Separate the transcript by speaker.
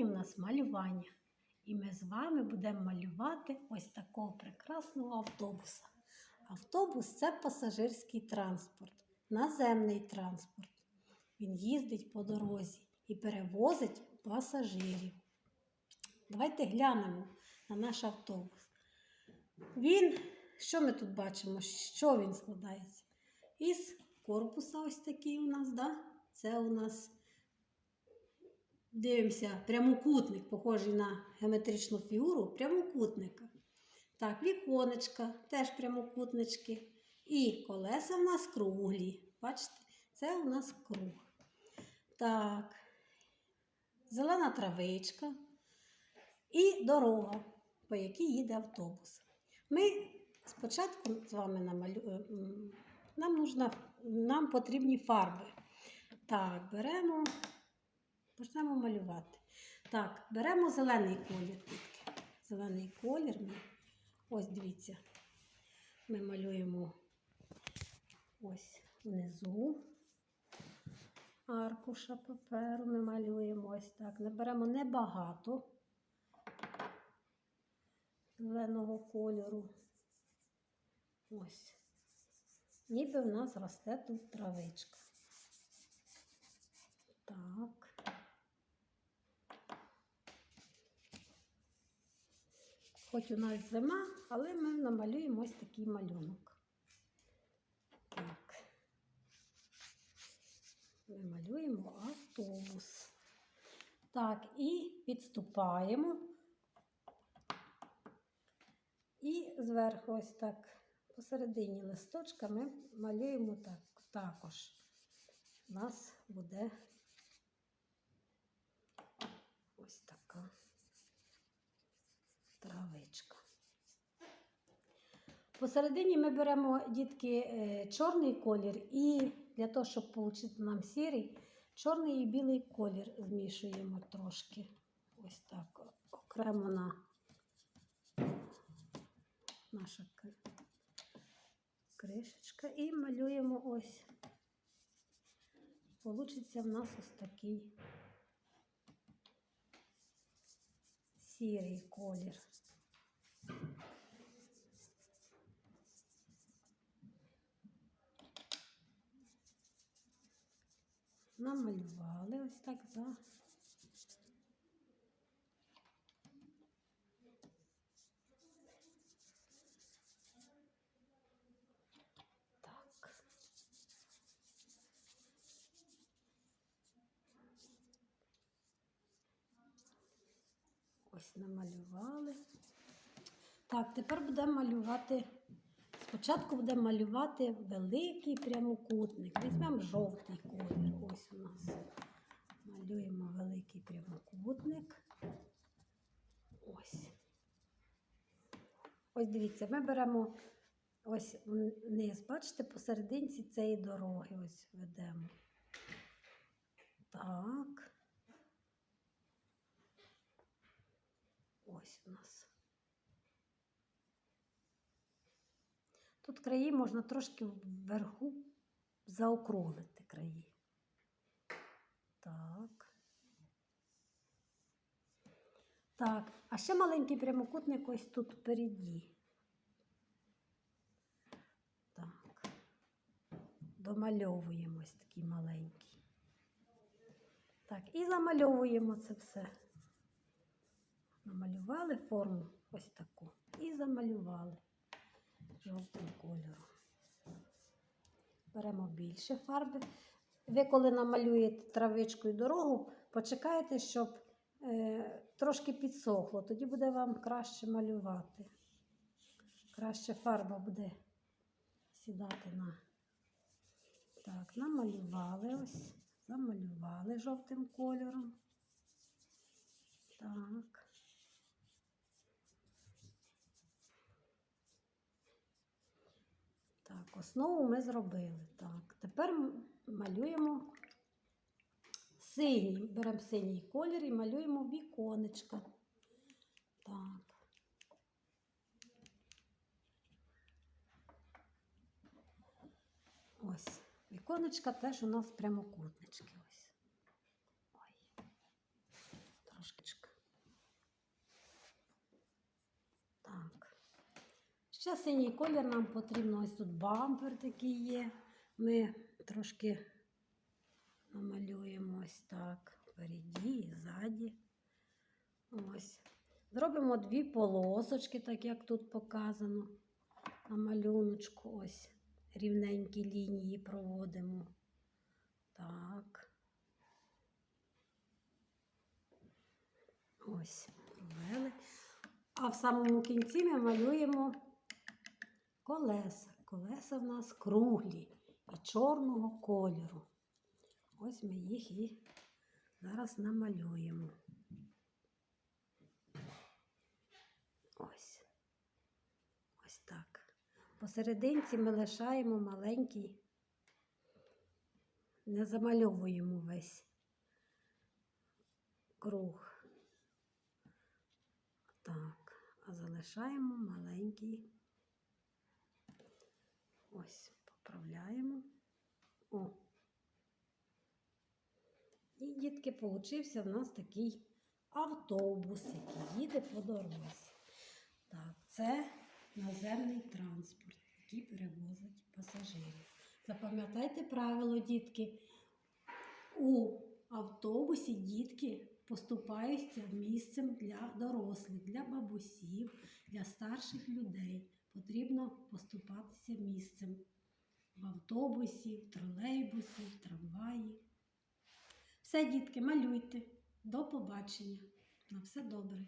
Speaker 1: Сьогодні в нас малювання. І ми з вами будемо малювати ось такого прекрасного автобуса. Автобус це пасажирський транспорт, наземний транспорт. Він їздить по дорозі і перевозить пасажирів. Давайте глянемо на наш автобус. Він, що ми тут бачимо? Що він складається? Із корпуса ось такий у нас, да? Це у нас дивимося, прямокутник, похожий на геометричну фігуру прямокутника. Так, віконечка, теж прямокутнички. І колеса в нас круглі. Бачите, це у нас круг. Так, зелена травичка і дорога, по якій їде автобус. Ми спочатку з вами намалюємо. Нам, нужна, нам потрібні фарби. Так, беремо, почнемо малювати. Так, беремо зелений колір. Зелений колір. Ось дивіться. Ми малюємо ось внизу аркуша паперу. Ми малюємо ось так. Наберемо небагато зеленого кольору. Ось. Ніби в нас росте тут травичка. Так. Хоч у нас зима, але ми намалюємо ось такий малюнок. Так. Ми малюємо автобус. Так, і підступаємо. І зверху ось так посередині листочка ми малюємо так, також. У нас буде ось така травичка. Посередині ми беремо, дітки, е, чорний колір і для того, щоб отримати нам сірий, чорний і білий колір змішуємо трошки. Ось так, окремо на наша кришечка і малюємо ось. Получиться в нас ось такий сірий колір. Намалювали ось так за. Так. Ось намалювали. Так, тепер будемо малювати. Спочатку будемо малювати великий прямокутник. Візьмемо жовтий колір. Ось у нас. Малюємо великий прямокутник. Ось. Ось дивіться, ми беремо ось вниз, бачите, посерединці цієї дороги ось ведемо. Так. Ось у нас. Тут краї можна трошки вверху заокруглити краї. Так. Так, а ще маленький прямокутник ось тут впереді. Так. Домальовуємо ось такий маленький. Так, і замальовуємо це все. Намалювали форму ось таку і замалювали жовтим кольором. Беремо більше фарби. Ви, коли намалюєте травичкою дорогу, почекайте, щоб е, трошки підсохло, тоді буде вам краще малювати. Краще фарба буде сідати на. Так, намалювали ось, замалювали жовтим кольором. Так. Так, основу ми зробили. Так, тепер малюємо синій. Беремо синій колір і малюємо віконечко. Так. Ось. Віконечка теж у нас прямокутнички. Ось. Ой. Трошки Ще синій колір нам потрібно. Ось тут бампер такий є. Ми трошки намалюємо ось так. Впереді і ззаді. Ось. Зробимо дві полосочки, так як тут показано. На малюночку ось рівненькі лінії проводимо. Так. Ось, провели. А в самому кінці ми малюємо колеса. Колеса в нас круглі і чорного кольору. Ось ми їх і зараз намалюємо. Ось. Ось так. Посерединці ми лишаємо маленький, не замальовуємо весь круг. Так, а залишаємо маленький. Ось, поправляємо. О. І, дітки, получився в нас такий автобус, який їде по дорозі. Так, це наземний транспорт, який перевозить пасажирів. Запам'ятайте правило, дітки. У автобусі дітки поступаються місцем для дорослих, для бабусів, для старших людей. Потрібно поступатися місцем в автобусі, в тролейбусі, в трамваї. Все, дітки, малюйте. До побачення. На все добре.